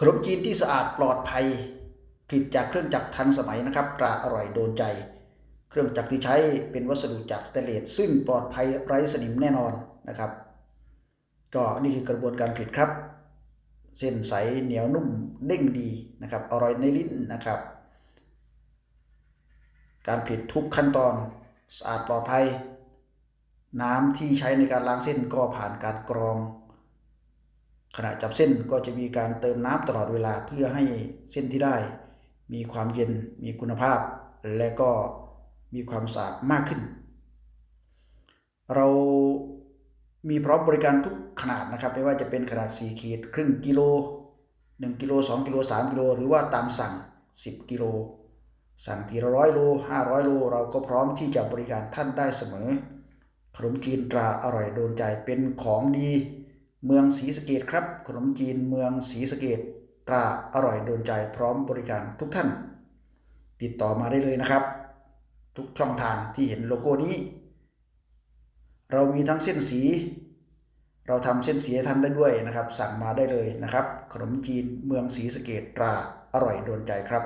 ขนมจีนที่สะอาดปลอดภัยผลิตจากเครื่องจักรทันสมัยนะครับตราอร่อยโดนใจ เครื่องจักรที่ใช้เป็นวัสดุจากสเตนเลสซึ่งปลอดภัยไร้สนิมแน่นอนนะครับ ก็นี่คือกระบวนการผลิตครับ เส้นใสเหนียวนุ่มเด้งดีนะครับอร่อยในลิ้นนะครับ การผลิตทุกขั้นตอนสะอาดปลอดภัย น้ำที่ใช้ในการล้างเส้นก็ผ่านการกรอง ขณะจับเส้นก็จะมีการเติมน้ำตลอดเวลาเพื่อให้เส้นที่ได้ มีความเย็นมีคุณภาพ และก็มีความสะอาดมากขึ้น เรามีพร้อมบริการทุกขนาดนะครับ ไม่ว่าจะเป็นขนาด 4 ขีด ครึ่งกิโล 1 กิโล 2 กิโล 3 กิโล หรือว่าตามสั่ง 10 กิโล สั่งทีละร้อยโล 500 โล เราก็พร้อมที่จะบริการท่านได้เสมอ ขนมจีนตราอร่อยโดนใจเป็นของดี เมืองศรีสะเกดครับ ขนมจีนเมืองศรีสะเกดตราอร่อยโดนใจพร้อมบริการทุกท่าน ติดต่อมาได้เลยนะครับ ทุกช่องทางที่เห็นโลโก้นี้ เรามีทั้งเส้นสี เราทำเส้นสีให้ท่านได้ด้วยนะครับ สั่งมาได้เลยนะครับ ขนมจีนเมืองศรีสะเกดตราอร่อยโดนใจครับ